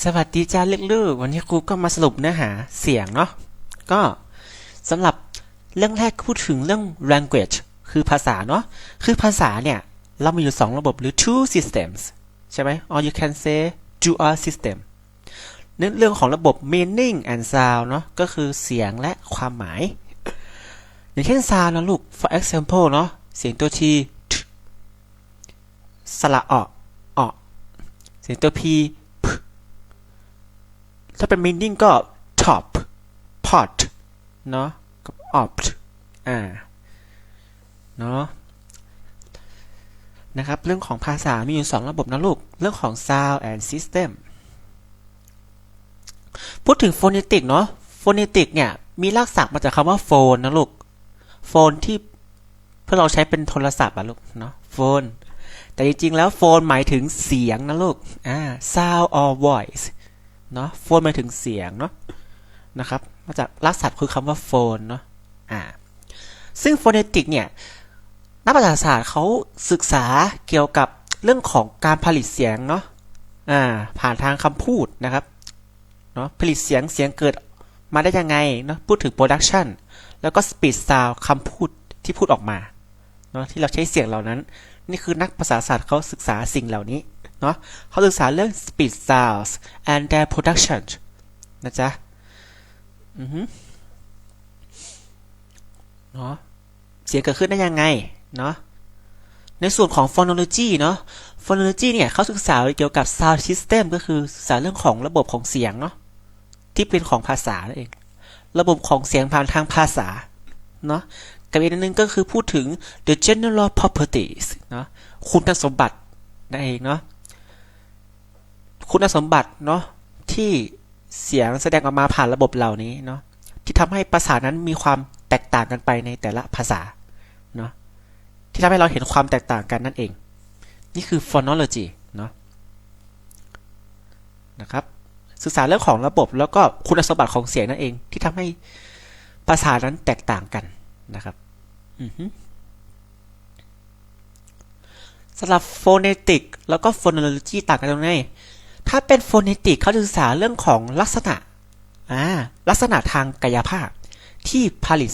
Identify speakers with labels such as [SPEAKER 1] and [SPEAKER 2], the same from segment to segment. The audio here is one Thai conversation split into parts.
[SPEAKER 1] สวัสดีจ้าลูกๆวันนี้ครูก็มาสรุปเนื้อหาเสียงเนาะก็สำหรับเรื่องแรกพูดถึงเรื่อง language คือภาษาเนาะคือภาษาเนี่ย เรามีอยู่สองระบบหรือ two systems ใช่ไหม or you can say dual system เน้นเรื่องของระบบ meaning and sound เนาะก็คือเสียงและความหมาย อย่างเช่น sound นะลูก for example เนาะเสียงตัว t สระออกออกเสียงตัว p ถ้าเป็น meaning ก็ top pot เนาะกับ opt อ่าเนาะนะครับ เรื่องของภาษามีอยู่ 2 ระบบนะลูก เรื่องของ sound and system พูดถึง phonetic เนาะ phonetic เนี่ย มีรากศัพท์มาจากคำว่า phone นะลูก phone ที่เพื่อเราใช้เป็นโทรศัพท์อะลูก เนาะ phone แต่จริงๆ แล้ว phone หมายถึงเสียงนะลูก อ่า sound or voice เนาะ phone หมายถึงเสียงเนาะนะครับมาจากรากศัพท์คือคำว่า phone เนาะอ่าซึ่ง phonetic เนี่ยนักประวัติศาสตร์เขาศึกษาเกี่ยวกับเรื่องของการผลิตเสียงเนาะอ่าผ่านทางคำพูดนะครับเนาะผลิตเสียงเสียงเกิดมาได้ยังไงเนาะพูดถึง production แล้วก็ speech sound คำพูดที่พูดออกมาเนาะที่เราใช้เสียงเหล่านั้น นี่คือนักภาษาศาสตร์เขาศึกษาสิ่งเหล่านี้ เนาะเขาศึกษาเรื่อง speech sounds and their production นะจ๊ะ อือฮึเนาะเสียงเกิดขึ้นได้ยังไง เนาะในส่วนของ phonology เนาะ phonology เนี่ยเขาศึกษาเกี่ยวกับ sound system ก็คือศึกษาเรื่องของระบบของเสียงเนาะที่เป็นของภาษานั่นเอง ระบบของเสียงผ่านทางภาษา เนาะกับอีกนหนึงก็คือพูดถึง the general properties เนาะคุณสมบัตินั่นเองเนาะ คุณสมบัติเนาะที่เสียงแสดงออกมาผ่านระบบเหล่านี้เนาะที่ทำให้ภาษานั้นมีความแตกต่างกันไปในแต่ละภาษาเนาะที่ทำให้เราเห็นความแตกต่างกันนั่นเอง นี่คือ phonology เนาะนะครับศึกษาเรื่องของระบบแล้วก็คุณสมบัติของเสียงนั่นเอง ที่ทำให้ภาษานั้นแตกต่างกันนะครับอือฮึสำหรับ phonetic แล้วก็ phonology ต่างกันตรงไหน ถ้าเป็น phonetic เขาจะศึกษาเรื่องของลักษณะอ่าลักษณะทางกายภาพ ที่ผลิต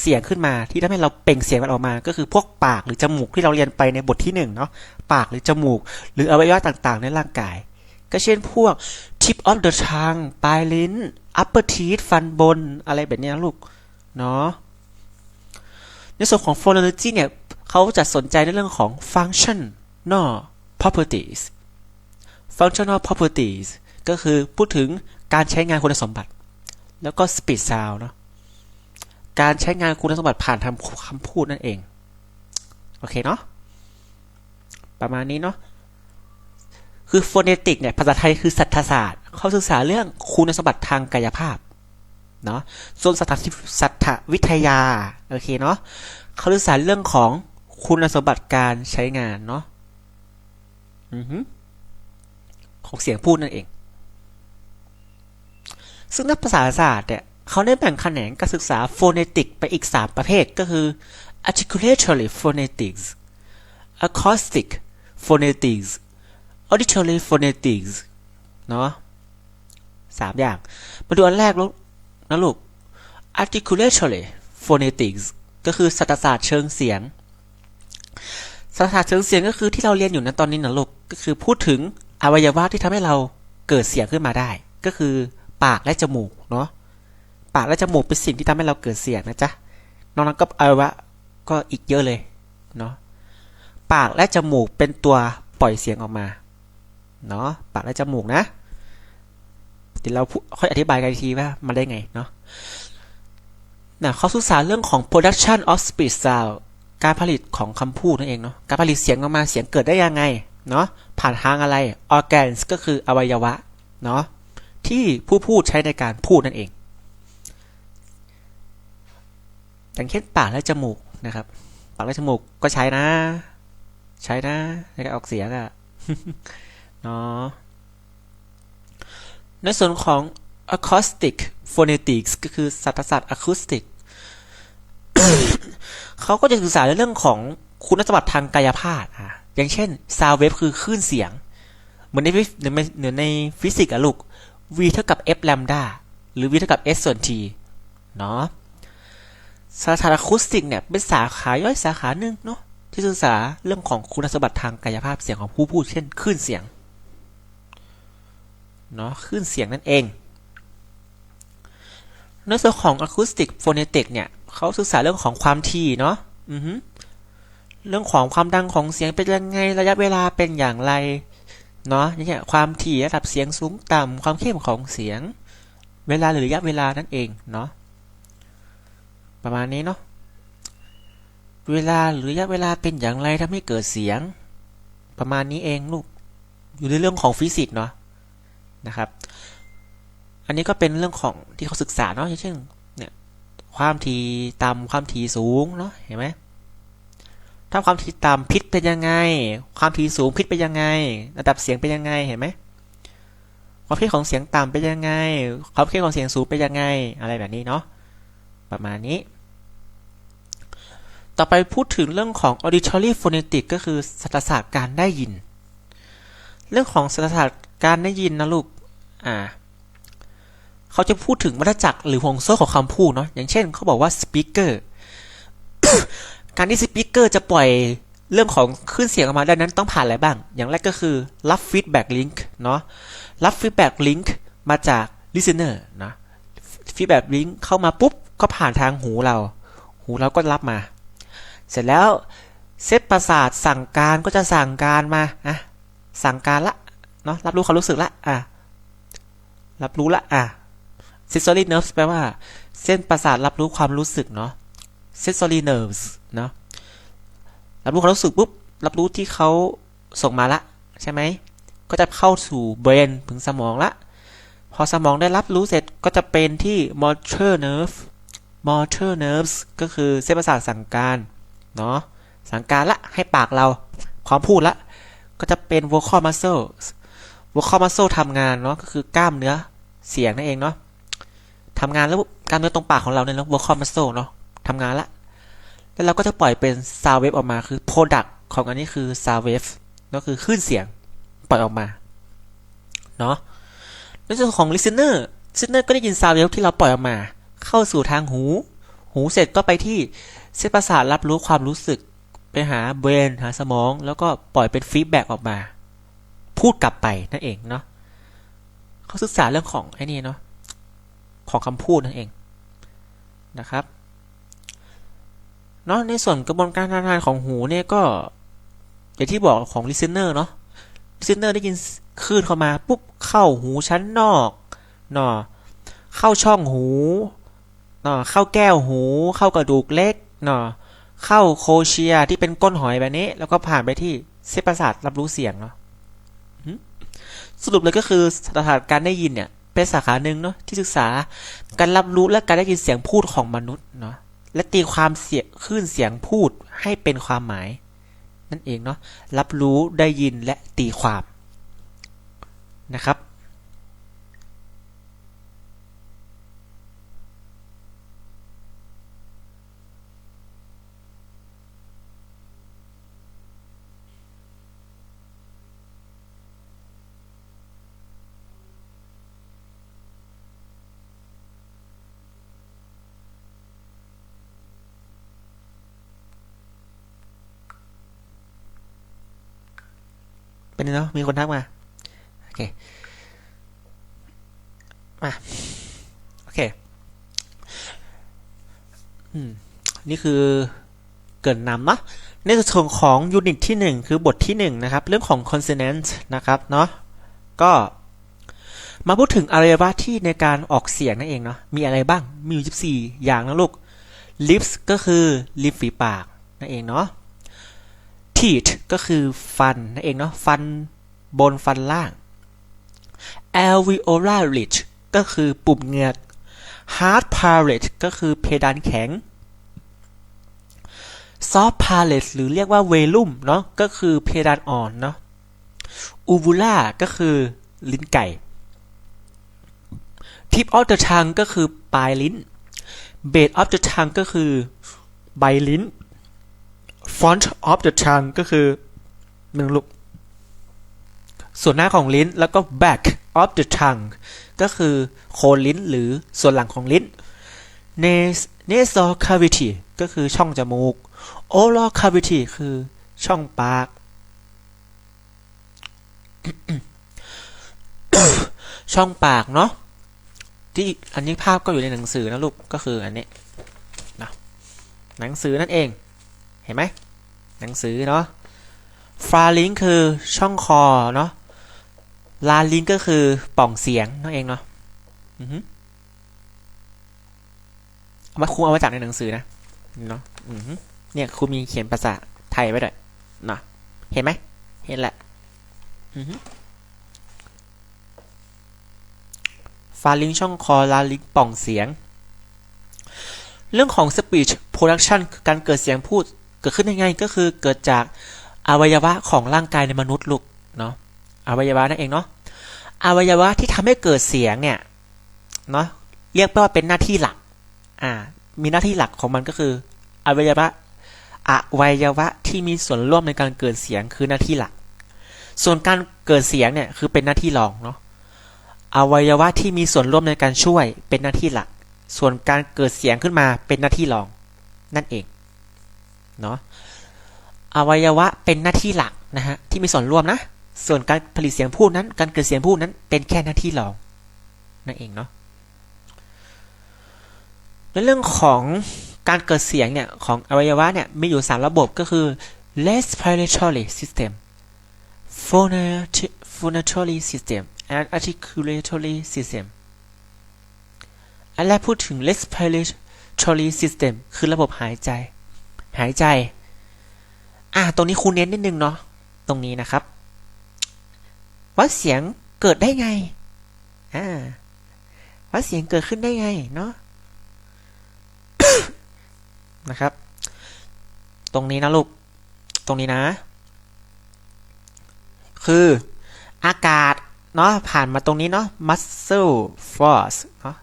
[SPEAKER 1] เสียงขึ้นมาที่ทำให้เราเปล่งเสียงมันออกมา ก็คือพวกปากหรือจมูกที่เราเรียนไปในบทที่หนึ่งเนาะปากหรือจมูก หรืออวัยวะต่างๆ ในร่างกาย ก็เช่นพวก tip of the tongue ปลายลิ้น upper teeth ฟันบนอะไรแบบนี้ลูกเนาะในส่วนของ phonology เนี่ยเขาจะสนใจในเรื่องของ functional properties functional properties ก็คือพูดถึงการใช้งานคุณสมบัติ แล้วก็ speech sound เนาะการใช้งานคุณสมบัติผ่านทางคำพูดนั่นเอง โอเคเนาะประมาณนี้เนาะคือ phonetic เนี่ยภาษาไทยคือสัทธศาสตร์ เขาศึกษาเรื่องคุณสมบัติทางกายภาพเนาะส่วนสัทธสัทวิทยาโอเคเนาะเขาศึกษาเรื่องของคุณสมบัติการใช้งานเนาะอือฮึ ของเสียงพูดนั่นเอง ซึ่งนักภาษาศาสตร์เนี่ยเขาได้แบ่งแขนงการศึกษา phonetic ไปอีก 3 ประเภทก็คือ articulatory phonetics acoustic phonetics auditory phonetics เนาะสามอย่าง มาดูอันแรกลูกนะลูก articulatory phonetics ก็คือศาสัตศาสตร์เชิงเสียงสัตศาสตร์เชิงเสียงก็คือที่เราเรียนอยู่ในตอนนี้นะลูกก็คือพูดถึง อวัยวะที่ทำให้เราเกิดเสียงขึ้นมาได้ ก็คือปากและจมูกเนาะปากและจมูกเป็นสิ่งที่ทำให้เราเกิดเสียงนะจ๊ะนอกนั้นก็อวัยวะก็อีกเยอะเลยเนาะปากและจมูกเป็นตัวปล่อยเสียงออกมาเนาะปากและจมูกนะเดี๋ยวเราค่อยอธิบายกันอีกทีว่ามันได้ไงเนาะนะเขาศึกษาเรื่องของ production of speech sound การผลิตของคำพูดนั่นเองเนาะการผลิตเสียงออกมาเสียงเกิดได้ยังไง เนาะผ่านทางอะไร organs ก็คืออวัยวะเนาะที่ผู้พูดใช้ในการพูดนั่นเอง อย่างเช่นปากและจมูกนะครับ ปากและจมูกก็ใช้นะ ใช้นะในการออกเสียงอะเนาะในส่วนของ acoustic phonetics ก็คือศาสัตศาสตร์ acoustic เขาก็จะศึกษาในเรื่องของคุณสมบัติทางกายภาพอะ อย่างเช่น sound wave คือคลื่นเสียง เหมือนในฟิเหมือนในเหมือในฟิสิกส์อะลูก v เท่ากับ f แลมดาหรือ v เท่ากับ s ส่วน t เนาะสถาอะคูสติกเนี่ย เป็นสาขาย่อยสาขาหนึ่งเนาะที่ศึกษาเรื่องของคุณสมบัติทางกายภาพเสียงของผู้พูดเช่นคลื่นเสียงเนาะคลื่นเสียงนั่นเองในส่วนของ acoustic phonetic เนี่ยเขาศึกษาเรื่องของความถี่เนาะอือฮึ เรื่องของความดังของเสียงเป็นยังไงระยะเวลาเป็นอย่างไรเนาะอย่างเงี้ยความถี่ระดับเสียงสูงต่ำความเข้มของเสียง เวลาหรือระยะเวลานั่นเองเนาะประมาณนี้เนาะเวลาหรือระยะเวลาเป็นอย่างไรทำให้เกิดเสียง ประมาณนี้เองลูกอยู่ในเรื่องของฟิสิกส์เนาะนะครับ อันนี้ก็เป็นเรื่องของที่เขาศึกษาเนาะเช่นเนี่ยความถี่ต่ำความถี่สูงเนาะเห็นไหม ถ้าความถี่ต่ำพิษเป็นยังไง ความถี่สูงพิษเป็นยังไง ระดับเสียงเป็นยังไง เห็นไหม ความเข้มของเสียงต่ำเป็นยังไง ความเข้มของเสียงสูงเป็นยังไง อะไรแบบนี้เนาะ ประมาณนี้ ต่อไปพูดถึงเรื่องของ auditory phonetic ก็คือศาสตรศาสตร์การได้ยิน เรื่องของศาสตรศาสตร์การได้ยินนะลูก อ่า เขาจะพูดถึงวัฏจักรหรือห่วงโซ่ของคำพูดเนาะ อย่างเช่น เขาบอกว่าสปี การที่สปีกเกอร์จะปล่อยเรื่องของคลื่นเสียงออกมาได้นั้นต้องผ่านอะไรบ้าง อย่างแรกก็คือรับฟีดแบ็กลิงก์เนาะ รับฟีดแบ็กลิงก์มาจากลิสเนอร์นะฟีดแบ็กลิงก์เข้ามาปุ๊บ ก็ผ่านทางหูเรา หูเราก็รับมา เสร็จแล้วเซตประสาทสั่งการก็จะสั่งการมาอะสั่งการละเนาะรับรู้ความรู้สึกละอะรับรู้ละอะ sensory nerves แปลว่า เส้นประสาทรับรู้ความรู้สึกเนาะ sensory nerves เนาะรับรู้ความรู้สึกปุ๊บ รับรู้ที่เขาส่งมาละใช่ไหม ก็จะเข้าสู่ brain ถึงสมองละ พอสมองได้รับรู้เสร็จก็จะเป็นที่ motor nerve motor nerves ก็คือเส้นประสาทสั่งการ เนาะ สั่งการละให้ปากเราความพูดละ ก็จะเป็น vocal muscle vocal muscle ทำงานเนาะ ก็คือกล้ามเนื้อเสียงนั่นเองเนาะทำงานแล้วกล้ามเนื้อตรงปากของเราเนี่ยเนาะ vocal muscle เนาะ ทำงานละ แล้วเราก็จะปล่อยเป็น sound wave ออกมาคือ product ของอันนี้คือ sound wave ก็คือคลื่นเสียงปล่อยออกมา เนาะในส่วนของ listener listener ก็ได้ยิน sound wave ที่เราปล่อยออกมา เข้าสู่ทางหู หูเสร็จก็ไปที่เส้นประสาทรับรู้ความรู้สึกไปหาเบรนหาสมอง แล้วก็ปล่อยเป็นฟีดแบ็กออกมา พูดกลับไปนั่นเองเนาะเขาศึกษาเรื่องของไอ้นี่เนาะของคำพูดนั่นเองนะครับ เนาะในส่วนกระบวนการทำงานของหูเนี่ยก็ อย่างที่บอกของ listener เนาะ listener ได้ยินคลื่นเข้ามาปุ๊บเข้าหูชั้นนอกเนาะเข้าช่องหูเนาะเข้าแก้วหู เข้ากระดูกเล็กเนาะเข้าโคเชียที่เป็นก้นหอยแบบนี้ แล้วก็ผ่านไปที่เส้นประสาทรับรู้เสียงเนาะสรุปเลยก็คือสถานการได้ยินเนี่ย เป็นสาขาหนึ่งเนาะที่ศึกษาการรับรู้และการได้ยินเสียงพูดของมนุษย์เนาะ และตีความเสียงคลื่นเสียงพูดให้เป็นความหมาย นั่นเองเนาะรับรู้ได้ยินและตีความนะครับ เป็นเนาะมีคนทักมา โอเค มา โอเค อืม นี่คือเกินนำเนาะในส่วนของยูนิตที่หนึ่งคือบทที่หนึ่งนะครับ เรื่องของ consonant นะครับเนาะก็มาพูดถึงอวัยวะที่ในการออกเสียงนั่นเองเนาะมีอะไรบ้าง มีอยู่14 อย่างนะลูก lips ก็คือริมฝีปากนั่นเองเนาะ teeth ก็คือฟันนั่นเองเนาะฟันบนฟันล่าง alveolar ridge ก็คือปุ่มเหงือก hard palate ก็คือเพดานแข็ง soft palate หรือเรียกว่า velum เนาะก็คือเพดานอ่อนเนาะ uvula ก็คือลิ้นไก่ tip of the tongue ก็คือปลายลิ้น base of the tongue ก็คือใบลิ้น front of the tongue ก็คือหนึ่งลูกส่วนหน้าของลิ้นแล้วก็ back of the tongue ก็คือโคนลิ้นหรือส่วนหลังของลิ้น nasal cavity ก็คือช่องจมูก oral cavity คือช่องปาก ช่องปากเนาะที่อันนี้ภาพก็อยู่ในหนังสือนะลูก ก็คืออันนี้นะหนังสือนั่นเอง ห็นไหมหนังสือเนาะฟาลิงคือช่องคอเนาะลาลิงก็คือป่องเสียงนั่นเองเนาะอือฮึเอามาครูเอามาจากในหนังสือนะเนาะอือฮึเนี่ยครูมีเขียนภาษาไทยไว้ด้วยเนาะเห็นไหมเห็นแหละอือฮึฟาลิงช่องคอลาลิงป่องเสียง เรื่องของ speech production การเกิดเสียงพูด เกิดขึ้นยังไงก็คือเกิดจากอวัยวะของร่างกายในมนุษย์ลูกเนาะอวัยวะนั่นเองเนาะอวัยวะที่ทำให้เกิดเสียงเนี่ยเนาะเรียกว่าเป็นหน้าที่หลักอ่ามีหน้าที่หลักของมันก็คืออวัยวะอวัยวะที่มีส่วนร่วมในการเกิดเสียงคือหน้าที่หลัก ส่วนการเกิดเสียงเนี่ยคือเป็นหน้าที่รองเนาะอวัยวะที่มีส่วนร่วมในการช่วยเป็นหน้าที่หลัก ส่วนการเกิดเสียงขึ้นมาเป็นหน้าที่รอง นั่นเอง เนาะอวัยวะเป็นหน้าที่หลักนะฮะที่มีส่วนร่วมนะ ส่วนการผลิตเสียงพูดนั้น การเกิดเสียงพูดนั้นเป็นแค่หน้าที่รองนั่นเองเนาะในเรื่องของการเกิดเสียงเนี่ยของอวัยวะเนี่ยมีอยู่สามระบบก็คือ respiratory system phonati- phonatory system and articulatory system อันแรกพูดถึง respiratory system คือระบบหายใจ หายใจ อะตรงนี้ครูเน้นนิดนึงเนาะตรงนี้นะครับ ว่าเสียงเกิดได้ไงอ่าว่าเสียงเกิดขึ้นได้ไงเนาะนะครับ ตรงนี้นะลูก ตรงนี้นะ คืออากาศเนาะผ่านมาตรงนี้เนาะ muscle force เนาะ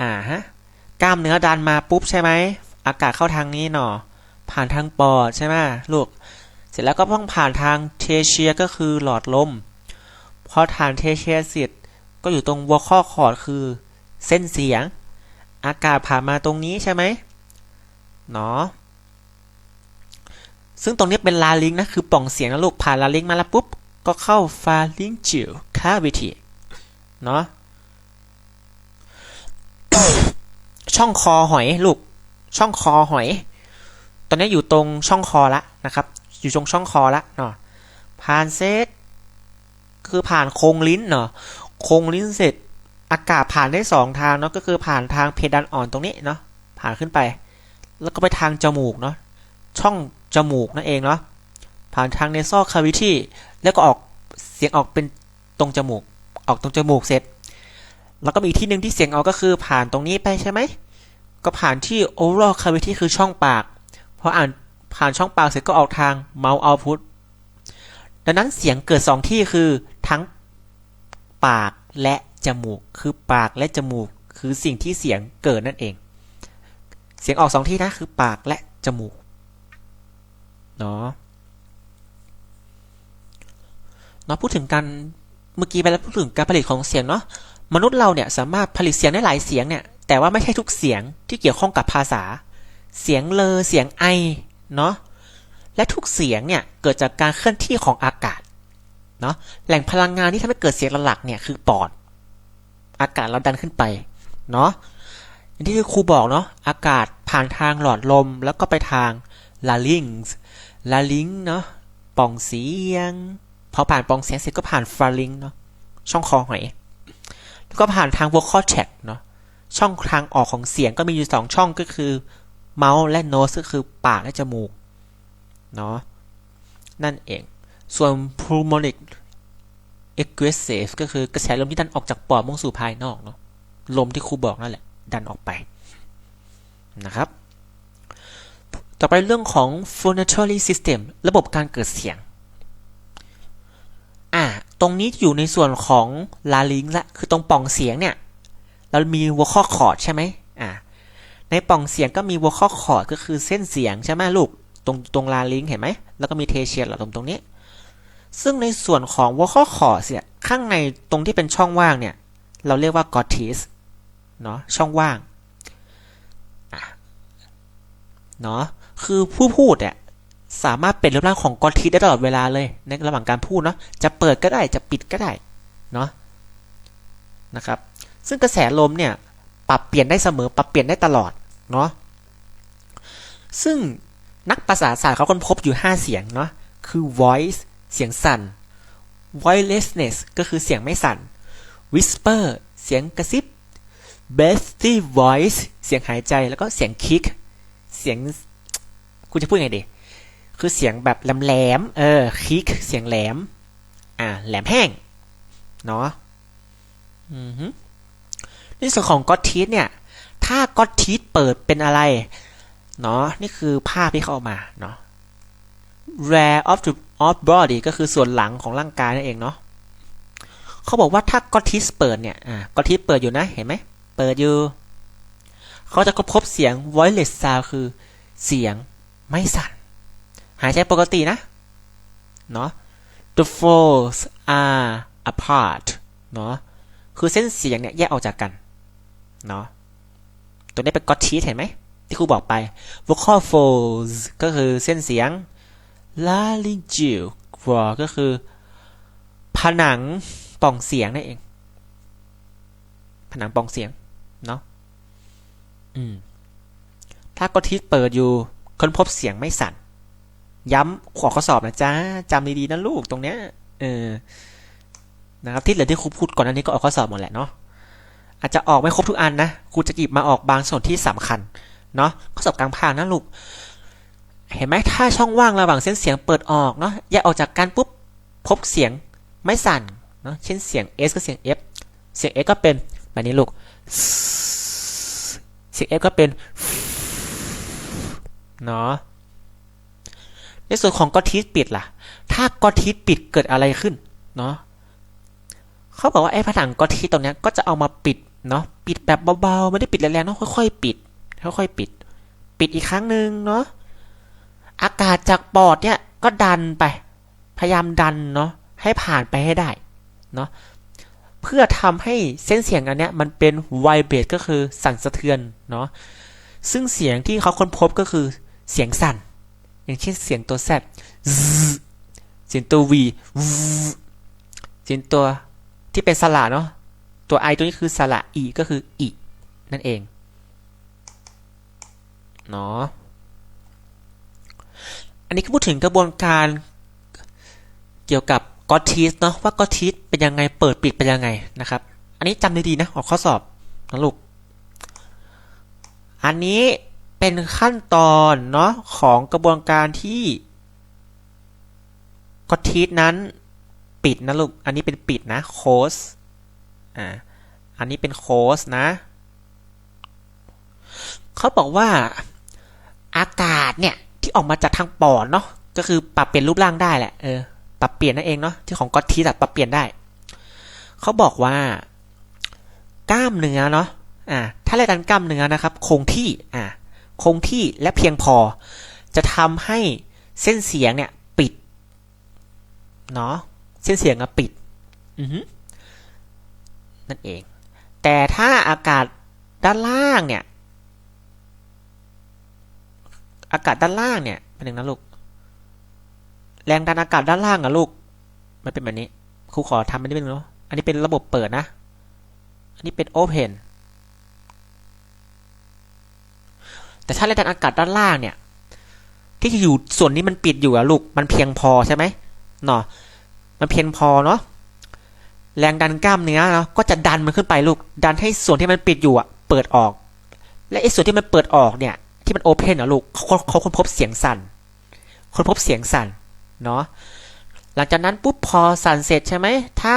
[SPEAKER 1] อ่าฮะ กล้ามเนื้อดันมาปุ๊บใช่ไหม อากาศเข้าทางนี้เนาะผ่านทางปอดใช่ไหมลูก เสร็จแล้วก็ต้องผ่านทางเทเชียก็คือหลอดลม พอผ่านเทเชียเสร็จก็อยู่ตรง vocal cord คือ เส้นเสียง อากาศผ่านมาตรงนี้ใช่ไหมเนาะซึ่งตรงนี้เป็นลาลิงนะ คือป่องเสียงนะลูกผ่านลาลิงมาแล้วปุ๊บ ก็เข้า pharyngeal cavity เนาะช่องคอหอยลูก ช่องคอหอย ตอนนี้อยู่ตรงช่องคอละนะครับ อยู่ตรงช่องคอละเนาะผ่านเซตคือผ่านโครงลิ้นเนาะโครงลิ้นเสร็จอากาศผ่านได้สองทางเนาะก็คือผ่านทางเพดานอ่อนตรงนี้เนาะผ่านขึ้นไป แล้วก็ไปทางจมูกเนาะช่องจมูกนั่นเองเนาะผ่านทาง nasal cavity แล้วก็ออกเสียงออกเป็นตรงจมูก ออกตรงจมูกเสร็จ แล้วก็มีที่หนึ่งที่เสียงออกก็คือผ่านตรงนี้ไปใช่ไหม ก็ผ่านที่ oral cavity คือช่องปากพออ่านผ่านช่องปากเสร็จก็ออกทาง mouth output ดังนั้นเสียงเกิดสองที่คือทั้งปากและจมูก คือปากและจมูก คือสิ่งที่เสียงเกิดนั่นเอง เสียงออกสองที่นะคือปากและจมูกเนาะเนาะพูดถึงการเมื่อกี้ไปแล้วพูดถึงการผลิตของเสียงเนาะมนุษย์เราเนี่ยสามารถผลิตเสียงได้หลายเสียงเนี่ย แต่ว่าไม่ใช่ทุกเสียงที่เกี่ยวข้องกับภาษา เสียงเลอเสียงไอเนาะและทุกเสียงเนี่ยเกิดจากการเคลื่อนที่ของอากาศเนาะแหล่งพลังงานที่ทำให้เกิดเสียงหลักเนี่ยคือปอด อากาศเราดันขึ้นไปเนาะอย่างที่ครูบอกเนาะอากาศผ่านทางหลอดลมแล้วก็ไปทาง larynx larynx เนาะป่องเสียงพอผ่านป่องเสียงเสร็จก็ผ่านฟาริงเนาะช่องคอหอยแล้วก็ผ่านทาง vocal tract เนาะ ช่องทางออกของเสียงก็มีอยู่สองช่องก็คือ mouth และ nose ก็คือปากและจมูกเนาะนั่นเอง ส่วน pulmonic aggressive ก็คือกระแสลมที่ดันออกจากปอดมุ่งสู่ภายนอกเนาะลมที่ครูบอกนั่นแหละ ดันออกไปนะครับ ต่อไปเรื่องของ phonatory system ระบบการเกิดเสียงอ่าตรงนี้อยู่ในส่วนของลาลิงละคือตรงป่องเสียงเนี่ย เรามี vocal cord ใช่ไหมอ่าในป่องเสียงก็มี vocal cord ก็คือเส้นเสียงใช่ไหมลูก ตรงตรงลาลิงเห็นไหม แล้วก็มีเทเชียร์หลอดลมตรงนี้ ซึ่งในส่วนของ vocal cords เนี่ยข้างในตรงที่เป็นช่องว่างเนี่ย เราเรียกว่า glottis เนาะช่องว่างอะเนาะคือผู้พูดเนี่ยสามารถเป็นรูปร่างของ glottis ได้ตลอดเวลาเลย ในระหว่างการพูดเนาะจะเปิดก็ได้จะปิดก็ได้เนาะนะครับ ซึ่งกระแสลมเนี่ยปรับเปลี่ยนได้เสมอปรับเปลี่ยนได้ตลอดเนาะซึ่งนักภาษาศาสตร์เขาค้นพบอยู่ 5 เสียงเนาะคือ voice เสียงสั่น voicelessness ก็คือเสียงไม่สั่น whisper เสียงกระซิบ breathy voice เสียงหายใจแล้วก็เสียง kick เสียงคุณจะพูดไงดี คือเสียงแบบแหลมๆเออ kick เสียงแหลม อ่าแหลมแห้ง เนาะอือฮึ ในส่วนของก็อตทีสเนี่ย ถ้าก็อตทีสเปิดเป็นอะไร เนาะนี่คือภาพที่เขาเอามา เนาะ rear of the of body ก็คือส่วนหลังของร่างกายนั่นเองเนาะเขาบอกว่าถ้ากอตทิสเปิดเนี่ย อ่ากอตทิสเปิดอยู่นะ เห็นไหม เปิดอยู่ เขาจะค้นพบเสียง voiceless sound คือเสียงไม่สั่น หายใจปกตินะ เนาะ the folds are apart เนาะ คือเส้นเสียงเนี่ยแยกออกจากกัน เนาะตัวนี้เป็นกอตทิสเห็นไหมที่ครูบอกไป vocal folds ก็คือเส้นเสียง laryngeal wall ก็คือ ผนังป่องเสียงนั่นเอง ผนังป่องเสียง เนาะอืมถ้ากอทิสเปิดอยู่ค้นพบเสียงไม่สั่น ย้ำขอข้อสอบนะจ๊ะจำดีๆนะลูกตรงเนี้ยเออนะครับที่เหลือที่ครูพูดก่อนอันนี้ก็ออกข้อสอบหมดแหละเนาะ อาจจะออกไม่ครบทุกอันนะครูจะหยิบมาออกบางส่วนที่สำคัญเนาะข้อสอบกลางภาคนะลูกเห็นไหมถ้าช่องว่างระหว่างเส้นเสียงเปิดออกเนาะแยกออกจากกันปุ๊บพบเสียงไม่สั่นเนาะเช่นเสียง S กับเสียง F เสียง X ก็เป็นแบบนี้ลูกเสียง F ก็เป็นเนาะในส่วนของกอทิสปิดล่ะ ถ้ากอทิสปิดเกิดอะไรขึ้นเนาะเขาบอกว่าไอ้ผนังกอทิสตรงเนี้ยก็จะเอามาปิด เนาะปิดแบบเบาๆไม่ได้ปิดแรงๆเนาะค่อยๆปิดค่อยๆปิด ปิดอีกครั้งหนึ่งเนาะอากาศจากปอดเนี่ยก็ดันไป พยายามดันเนาะให้ผ่านไปให้ได้เนาะเพื่อทำให้เส้นเสียงอันเนี้ยมันเป็นไวเบรก็คือสั่นสะเทือนเนาะซึ่งเสียงที่เขาค้นพบก็คือเสียงสั่น อย่างเช่นเสียงตัว Z เสียงตัว V เสียงตัวที่เป็นสระเนาะ ตัว I ตัวนี้คือสระ E ก็คืออีนั่นเองเนาะอันนี้ก็พูดถึงกระบวนการเกี่ยวกับกอทีสเนาะว่ากอทีสเป็นยังไงเปิดปิดเป็นยังไงนะครับ อันนี้จำดีๆนะออกข้อสอบนะลูกอันนี้เป็นขั้นตอนเนาะของกระบวนการที่กอทีสนั้นปิดนะลูกอันนี้เป็นปิดนะโคส อ่า อันนี้เป็นโคสนะ เขาบอกว่าอากาศเนี่ยที่ออกมาจากทางปอดเนาะ ก็คือปรับเปลี่ยนรูปร่างได้แหละ เออ ปรับเปลี่ยนนั่นเองเนาะ ที่ของก็อตทีสัตปรับเปลี่ยนได้ เขาบอกว่า กล้ามเนื้อเนาะ อ่า ถ้าแรงดันกล้ามเนื้อนะครับ คงที่ อ่า คงที่และเพียงพอ จะทำให้เส้นเสียงเนี่ยปิด เนาะ เส้นเสียงอะปิด อือ นั่นเอง แต่ถ้าอากาศด้านล่างเนี่ย อากาศด้านล่างเนี่ยเป็นอย่างนั้นลูก แรงดันอากาศด้านล่างอะลูก มันเป็นแบบนี้ ครูขอทำอันนี้เป็นเนาะ อันนี้เป็นระบบเปิดนะ อันนี้เป็นโอเพนแต่ถ้าแรงดันอากาศด้านล่างเนี่ย ที่อยู่ส่วนนี้มันปิดอยู่อะลูก มันเพียงพอใช่ไหมเนาะ มันเพียงพอเนาะ แรงดันกล้ามเนื้อเนาะก็จะดันมันขึ้นไปลูก ดันให้ส่วนที่มันปิดอยู่อะเปิดออก และไอ้ส่วนที่มันเปิดออกเนี่ย ที่มันโอเพนนะลูกเขาเขาค้นพบเสียงสั่นค้นพบเสียงสั่นเนาะหลังจากนั้นปุ๊บพอสั่นเสร็จใช่ไหมถ้า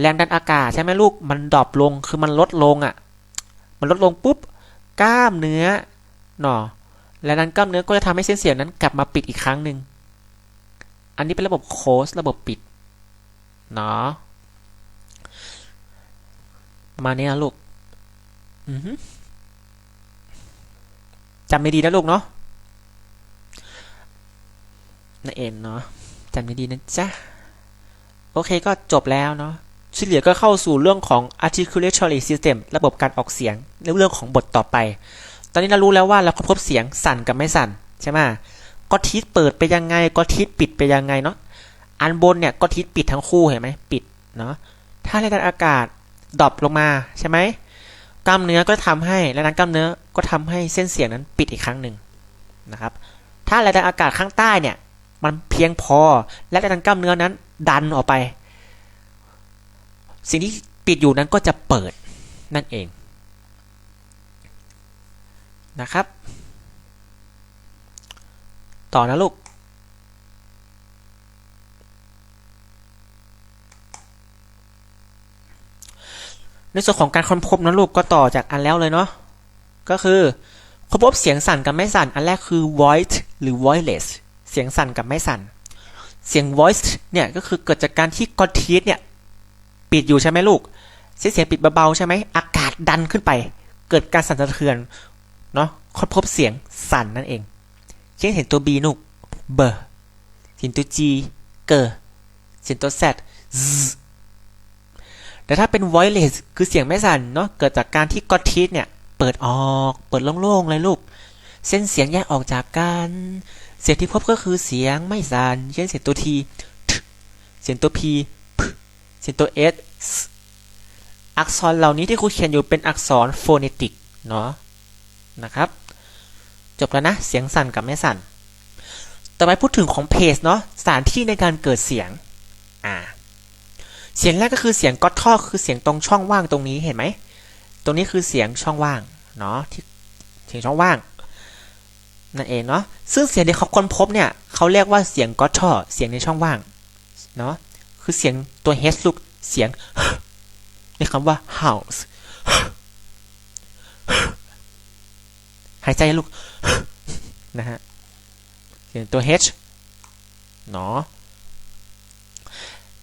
[SPEAKER 1] แรงดันอากาศใช่ไหมลูกมันดรอปลงคือมันลดลงอะ่ะ มันลดลงปุ๊บกล้ามเนื้อเนาะแรงดันกล้ามเนื้อก็จะทำให้เส้นเสียงนั้นกลับมาปิดอีกครั้งหนึ่งอันนี้เป็นระบบโคสระบบปิดเนาะ มาณนี้นะลูกอือฮึจำไม่ดีนะลูกเนาะนั่นเองเนาะจำไม่ดีนะจ๊ะ โอเคก็จบแล้วเนาะที่เหลือก็เข้าสู่เรื่องของ articulatory system ระบบการออกเสียงในเรื่องของบทต่อไป ตอนนี้เรารู้แล้วว่าเราค้นพบเสียงสั่นกับไม่สั่นใช่ไหมก็ทิศเปิดไปยังไง ก็ทิศปิดไปยังไงเนาะ อันบนเนี่ยก็ทิศปิดทั้งคู่เห็นไหมปิดเนาะ ถ้าแรงดันอากาศ ดรอปลงมาใช่ไหมกล้ามเนื้อก็ทำให้แรงดันกล้ามเนื้อก็ทำให้เส้นเสียงนั้นปิดอีกครั้งหนึ่งนะครับถ้าแรงดันอากาศข้างใต้เนี่ยมันเพียงพอและแรงดันกล้ามเนื้อนั้นดันออกไป สิ่งที่ปิดอยู่นั้นก็จะเปิดนั่นเองนะครับ ต่อนะลูก ในส่วนของการค้นพบนะลูกก็ต่อจากอันแล้วเลยเนาะก็คือค้นพบเสียงสั่นกับไม่สั่น อันแรกคือ voice หรือ voiceless เสียงสั่นกับไม่สั่น เสียง voice เนี่ยก็คือเกิดจากการที่กอทีสเนี่ยปิดอยู่ใช่ไหมลูกเสียงเสียงปิดเบาๆใช่ไหมอากาศดันขึ้นไป เกิดการสั่นสะเทือนเนาะค้นพบเสียงสั่นนั่นเอง เช่นเห็นตัว B นุกเบอร์เสียงตัว G เกอร์เสียงตัว Z แต่ถ้าเป็น voiceless คือเสียงไม่สั่นเนาะเกิดจากการที่กอทีสเนี่ยเปิดออกเปิดโล่งๆเลยลูก เส้นเสียงแยกออกจากกัน เสียงที่พบก็คือเสียงไม่สั่นเช่นเสียงตัว T เสียงตัว P เสียงตัว S อักษรเหล่านี้ที่ครูเขียนอยู่เป็นอักษรโฟเนติกเนาะนะครับ จบแล้วนะ เสียงสั่นกับไม่สั่น ต่อไปพูดถึงของเพจเนาะสถานที่ในการเกิดเสียง อ่า เสียงแรกก็คือเสียงก็อตท่อคือเสียงตรงช่องว่างตรงนี้เห็นไหม ตรงนี้คือเสียงช่องว่างเนาะที่เสียงช่องว่างนั่นเองเนาะซึ่งเสียงที่เขาค้นพบเนี่ยเขาเรียกว่าเสียงก็อตท่อเสียงในช่องว่างเนาะคือเสียงตัว H ลูกเสียงในคำว่า house หายใจลูกนะฮะเสียงตัว H เนาะ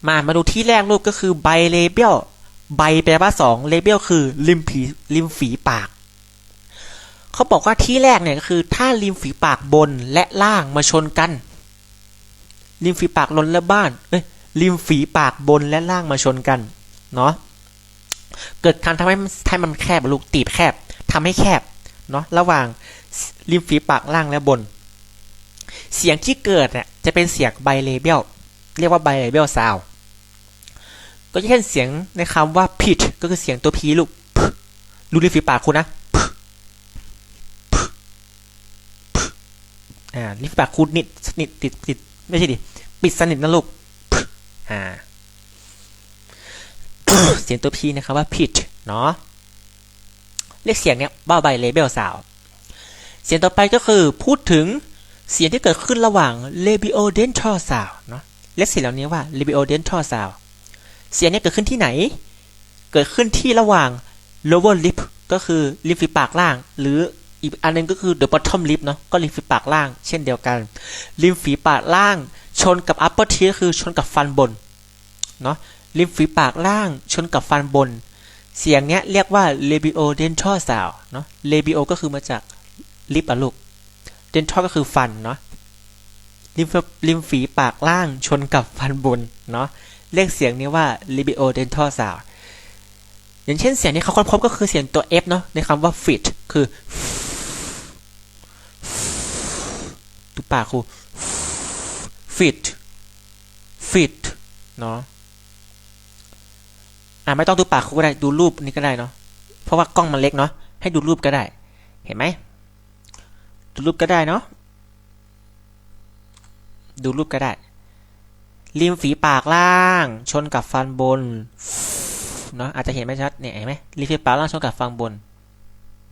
[SPEAKER 1] มามาดูที่แรกลูกก็คือใบเลเบลใบแปลว่าสองเลเบลคือริมผีริมฝีปาก เขาบอกว่าที่แรกเนี่ยก็คือ ถ้าริมฝีปากบนและล่างมาชนกัน ริมฝีปากลนและบ้านเอ้ยริมฝีปากบนและล่างมาชนกันเนาะเกิดการทำให้ให้มันแคบลูกตีบแคบทำให้แคบเนาะระหว่างริมฝีปากล่างและบน เสียงที่เกิดเนี่ยจะเป็นเสียงไบเลเบลเรียกว่าไบเลเบลซาว ก็เช่นเสียงในคำว่า pitch ก็คือเสียงตัว p ลูกดูริมฝีปากคุณนะอ่าริมฝีปากคุณนิดสนิทติดติดไม่ใช่ดิปิดสนิทนะลูกอ่าเสียงตัว p นะครับว่า pitch เนาะเรียกเสียงเนี้ยว่าไบเลเบลซาว เสียงต่อไปก็คือพูดถึงเสียงที่เกิดขึ้นระหว่าง labiodental sound เนาะเรียกเสียงเหล่านี้ว่า labiodental sound เสียงนี้เกิดขึ้นที่ไหน เกิดขึ้นที่ระหว่าง lower lip ก็คือริมฝีปากล่าง หรืออีกอันนึงก็คือ the bottom lip เนาะก็ริมฝีปากล่าง เช่นเดียวกันริมฝีปากล่าง ชนกับ upper teeth คือชนกับฟันบนเนาะริมฝีปากล่างชนกับฟันบน เสียงเนี้ยเรียกว่า labiodental sound เนาะ labio ก็คือมาจากลิปอะลูก dental ก็คือฟันเนาะริมริมฝีปากล่างชนกับฟันบนเนาะ เรียกเสียงนี้ว่า labiodental sound อย่างเช่นเสียงที่เขาค้นพบก็คือเสียงตัว F เนาะในคำว่า fit คือตุปากคือ fit fit เนาะอ่าไม่ต้องดูปากครูก็ได้ดูรูปนี้ก็ได้เนาะเพราะว่ากล้องมันเล็กเนาะให้ดูรูปก็ได้ เห็นไหมดูรูปก็ได้เนาะดูรูปก็ได้ ริมฝีปากล่าง ชนกับฟันบนเนาะอาจจะเห็นไม่ชัดเนี่ยเห็นไหมริมฝีปากล่างชนกับฟันบน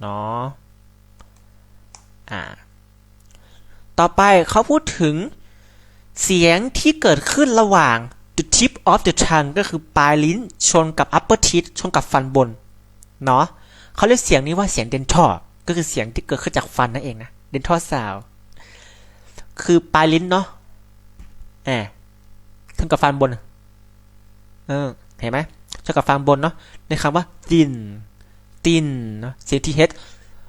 [SPEAKER 1] เนาะอ่าต่อไปเขาพูดถึงเสียงที่เกิดขึ้นระหว่าง the tip of the tongue ก็คือปลายลิ้นชนกับ upper teeth ชนกับฟันบน เนาะเขาเรียกเสียงนี้ว่าเสียง dental ก็คือเสียงที่เกิดขึ้นจากฟันนั่นเองนะ dental sound คือปลายลิ้นเนาะแอบ ชนกับฟันบน เออ เห็นไหมชนกับฟันบนเนาะ ในคำว่า thin thin เนาะเสียง th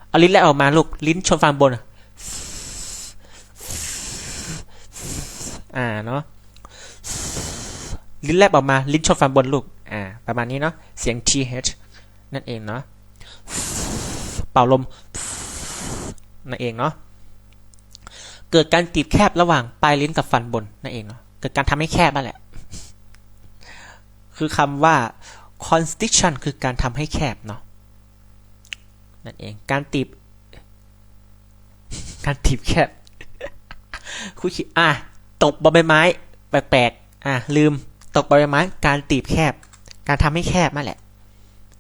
[SPEAKER 1] เอาลิ้นแลออกมาลูก ลิ้นชนฟันบน อ่า เนาะ ลิ้นแลบออกมา ลิ้นชนฟันบนลูก อ่า ประมาณนี้เนาะ เสียง th นั่นเองเนาะ เป่าลม นั่นเองเนาะ เกิดการตีบแคบระหว่างปลายลิ้นกับฟันบนนั่นเองเนาะ กิดการทำให้แคบนั่นแหละ คือคำว่า constriction คือการทำให้แคบเนาะนั่นเอง การตีบ การตีบแคบคุยคิดอะ ตกใบไม้ แปลกๆ อะ ลืม ตกใบไม้ การตีบแคบ การทำให้แคบนั่นแหละ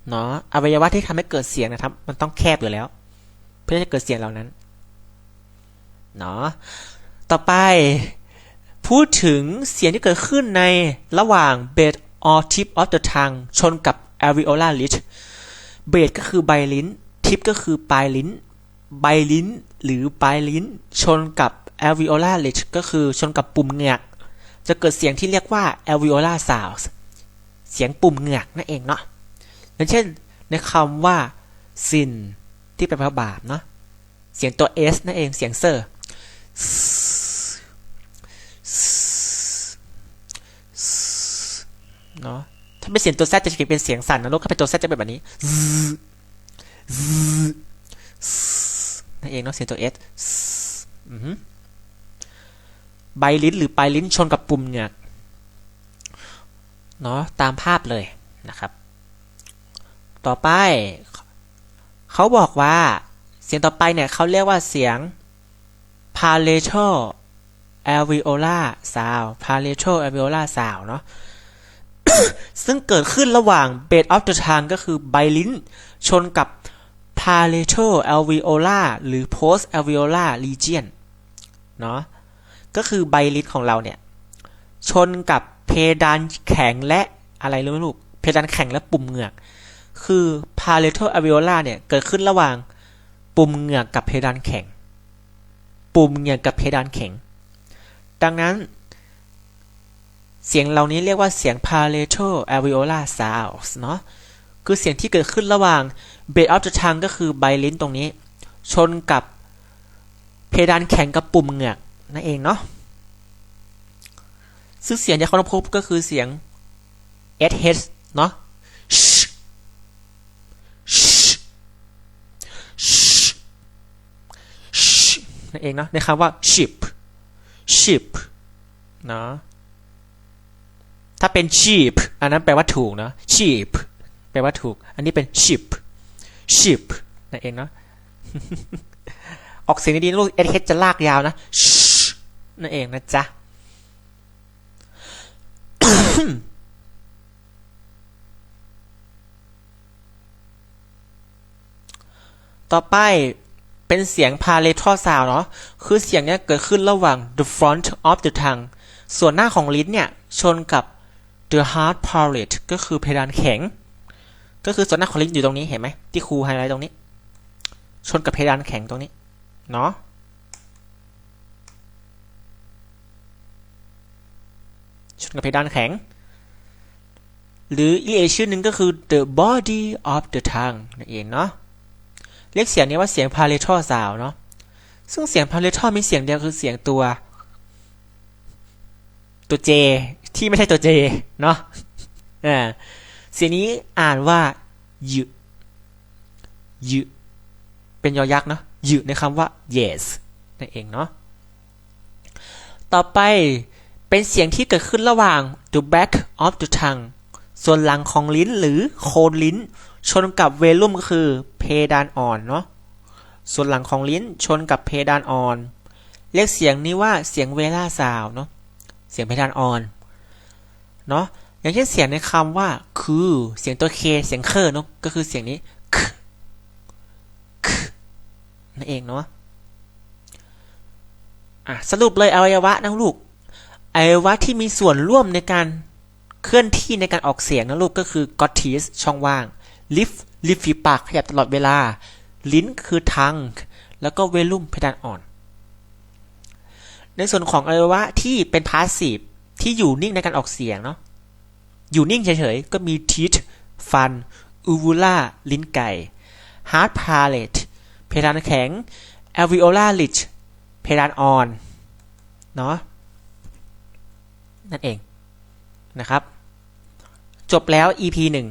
[SPEAKER 1] เนาะ อวัยวะที่ทำให้เกิดเสียงนะครับ มันต้องแคบอยู่แล้ว เพื่อจะเกิดเสียงเหล่านั้น เนาะ ต่อไป พูดถึงเสียงที่เกิดขึ้นในระหว่าง bed or tip of the tongue ชนกับ alveolar ridge bed ก็คือใบลิ้น tip ก็คือปลายลิ้น ใบลิ้นหรือปลายลิ้น ชนกับ alveolar ridge ก็คือชนกับปุ่มเหงือก จะเกิดเสียงที่เรียกว่า alveolar sounds เสียงปุ่มเหงือกนั่นเองเนาะอย่างเช่นในคำว่า sin ที่แปลว่าบาปเนาะเสียงตัว s นั่นเองเสียงเซอร์ เนาะถ้าเป็นเสียงตัว z จะเขียนเป็นเสียงสั่นนะลูกถ้าเป็นตัว z จะเป็นแบบนี้นั่นเองเนาะเสียงตัว s อือหือใบลิ้นหรือปลายลิ้นชนกับปุ่มเหงือกเนาะตามภาพเลยนะครับ ต่อไป เขาบอกว่าเสียงต่อไปเนี่ยเขาเรียกว่าเสียง palatal alveolar sound palatal alveolar sound เนาะซึ่งเกิดขึ้นระหว่าง bed of the tongue ก็คือใบลิ้น ชนกับ palatal alveolar หรือ post alveolar region เนาะก็คือใบลิ้นของเราเนี่ย ชนกับเพดานแข็งและอะไรรู้ไหมลูก เพดานแข็งและปุ่มเหงือก คือ palatal alveolar เนี่ย เกิดขึ้นระหว่างปุ่มเหงือกกับเพดานแข็ง ปุ่มเหงือกกับเพดานแข็ง ดังนั้น เสียงเหล่านี้เรียกว่าเสียง palatal alveolar sounds เนาะคือเสียงที่เกิดขึ้นระหว่าง bed of the tongue ก็คือใบลิ้นตรงนี้ ชนกับเพดานแข็งกับปุ่มเหงือกนั่นเองเนาะซึ่งเสียงที่เขาพบก็คือเสียง sh เนาะ sh sh sh sh นั่นเองเนาะในคำว่า ship ship เนาะถ้าเป็น sheep อันนั้นแปลว่าถูกเนาะ sheep แปลว่าถูก อันนี้เป็น ship ship นั่นเองเนาะออกเสียงดีๆลูก sh จะลากยาวนะนั่นเองนะจ๊ะต่อไป เป็นเสียง palatal sound เนาะคือเสียงเนี้ยเกิดขึ้นระหว่าง the front of the tongue ส่วนหน้าของลิ้นเนี่ย ชนกับ the hard palate ก็คือเพดานแข็ง ก็คือส่วนหน้าของลิ้นอยู่ตรงนี้เห็นไหมที่ครูไฮไลท์ตรงนี้ ชนกับเพดานแข็งตรงนี้ เนาะชนกับเพดานแข็ง หรืออีกชื่อหนึ่งก็คือ the body of the tongue นั่นเองเนาะ เรียกเสียงนี้ว่าเสียง palatal sound เนาะซึ่งเสียง palatal มีเสียงเดียวคือเสียงตัว ตัว J ที่ไม่ใช่ตัว J เนาะอ่าเสียงนี้อ่านว่ายึยึเป็นยอยักษ์เนาะยึในคำว่า yes นั่นเองเนาะต่อไปเป็นเสียงที่เกิดขึ้นระหว่าง the back of the tongue ส่วนหลังของลิ้นหรือโคนลิ้น ชนกับเวลุ่มก็คือเพดานอ่อนเนาะส่วนหลังของลิ้นชนกับเพดานอ่อน เรียกเสียงนี้ว่าเสียงเวลาซาวเนาะเสียงเพดานอ่อนเนาะอย่างเช่นเสียงในคำว่าคือเสียงตัวเคเสียงเคอเนาะก็คือเสียงนี้คคนั่นเองเนาะอะสรุปเลยอวัยวะนะลูกอวัยวะที่มีส่วนร่วมในการเคลื่อนที่ในการออกเสียงนะลูกก็คือกอตทิสช่องว่าง ลิฟลิฟฝีปากขยับตลอดเวลา ลิ้นคือทัง แล้วก็เวลุ่มเพดานอ่อน ในส่วนของอวัยวะที่เป็นพาสซีฟที่อยู่นิ่งในการออกเสียงเนาะ อยู่นิ่งเฉยๆ ก็มีทีทฟัน อูวูล่า ลิ้นไก่ ฮาร์ดพาเลตเพดานแข็งแอลวิโอลาลิชเพดานอ่อน เนาะ นั่นเองนะครับ จบแล้ว EP หนึ่ง